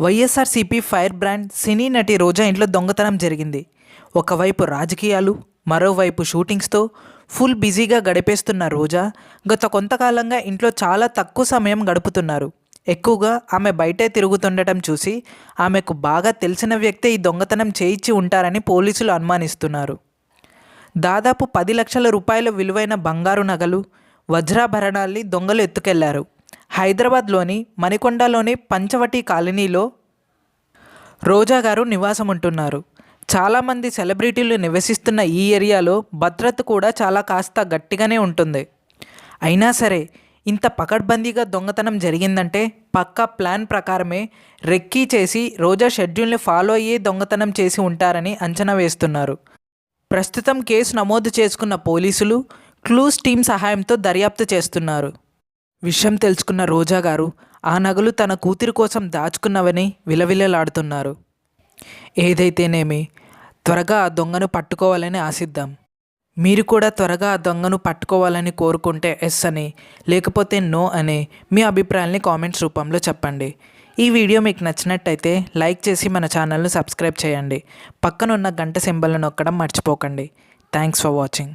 YSRCP fire brand సినీ నటి రోజా ఇంట్లో దొంగతనం జరిగింది. ఒకవైపు రాజకీయాలు మరోవైపు షూటింగ్స్తో ఫుల్ బిజీగా గడిపేస్తున్న రోజా గత కొంతకాలంగా ఇంట్లో చాలా తక్కువ సమయం గడుపుతున్నారు. ఎక్కువగా ఆమె బయటే తిరుగుతుండటం చూసి ఆమెకు బాగా తెలిసిన వ్యక్తే ఈ దొంగతనం చేయించి ఉంటారని పోలీసులు అనుమానిస్తున్నారు. దాదాపు పది లక్షల రూపాయల విలువైన బంగారు నగలు వజ్రాభరణాల్ని దొంగలు ఎత్తుకెళ్ళారు. హైదరాబాద్లోని మణికొండలోని పంచవటి కాలనీలో రోజా గారు నివాసం ఉంటున్నారు చాలామంది సెలబ్రిటీలు నివసిస్తున్న ఈ ఏరియాలో భద్రత కూడా చాలా కాస్త గట్టిగానే ఉంటుంది. అయినా సరే ఇంత పకడ్బందీగా దొంగతనం జరిగిందంటే పక్కా ప్లాన్ ప్రకారమే రెక్కీ చేసి రోజా షెడ్యూల్ని ఫాలో అయ్యే దొంగతనం చేసి ఉంటారని అంచనా వేస్తున్నారు. ప్రస్తుతం కేసు నమోదు చేసుకున్న పోలీసులు క్లూస్ టీం సహాయంతో దర్యాప్తు చేస్తున్నారు. విషయం తెలుసుకున్న రోజా గారు ఆ నగలు తన కూతురి కోసం దాచుకున్నవని విలవిలలాడుతున్నారు ఏదైతేనేమి త్వరగా ఆ దొంగను పట్టుకోవాలని ఆశిద్దాం. మీరు కూడా త్వరగా ఆ దొంగను పట్టుకోవాలని కోరుకుంటే ఎస్ అని లేకపోతే నో అని మీ అభిప్రాయాల్ని కామెంట్స్ రూపంలో చెప్పండి. ఈ వీడియో మీకు నచ్చినట్టయితే లైక్ చేసి మన ఛానల్ను సబ్స్క్రైబ్ చేయండి. పక్కనున్న గంట సింబల్ను నొక్కడం మర్చిపోకండి. Thanks for watching.